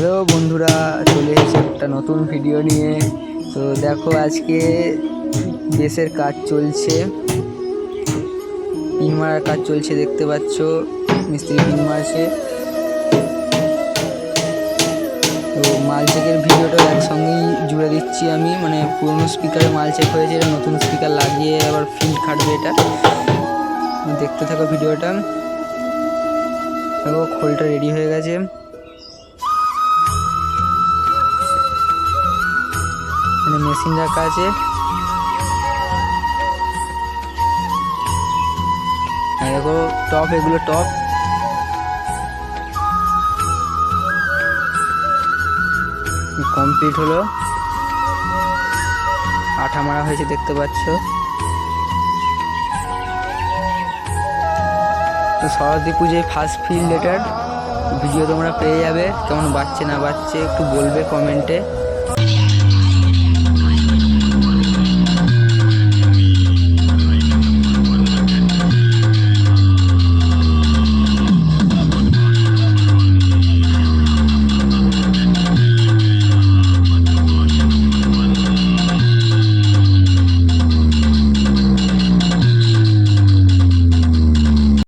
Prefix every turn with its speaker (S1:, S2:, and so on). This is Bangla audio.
S1: হ্যালো বন্ধুরা, চলে এসেছে একটা নতুন ভিডিও নিয়ে। তো দেখো আজকে বেসের কাজ চলছে। পিন মারার কাজ চলছে, দেখতে পাচ্ছ। মিস্ত্রি পিন মারছে তো মাল চেকের ভিডিওটা একসঙ্গেই জুড়ে দিচ্ছি আমি। মানে পুরনো স্পিকারে মাল চেক হয়েছে, এটা নতুন স্পিকার লাগিয়ে আবার ফিল্ড খাটবে এটা। দেখতে থাকো ভিডিওটা দেখো খোলটা রেডি হয়ে গেছে। এখানে মেশিন রাখা আছে। দেখো, টপ, এগুলো টপ। কমপ্লিট হলো। আঠা মারা হয়েছে, দেখতে পাচ্ছ। তো সরস্বতী পুজোয় ফার্স্ট ফিল্ড এটার ভিডিও তোমরা পেয়ে যাবে। কেমন বাচ্চে না বাচ্চে একটু বলবে কমেন্টে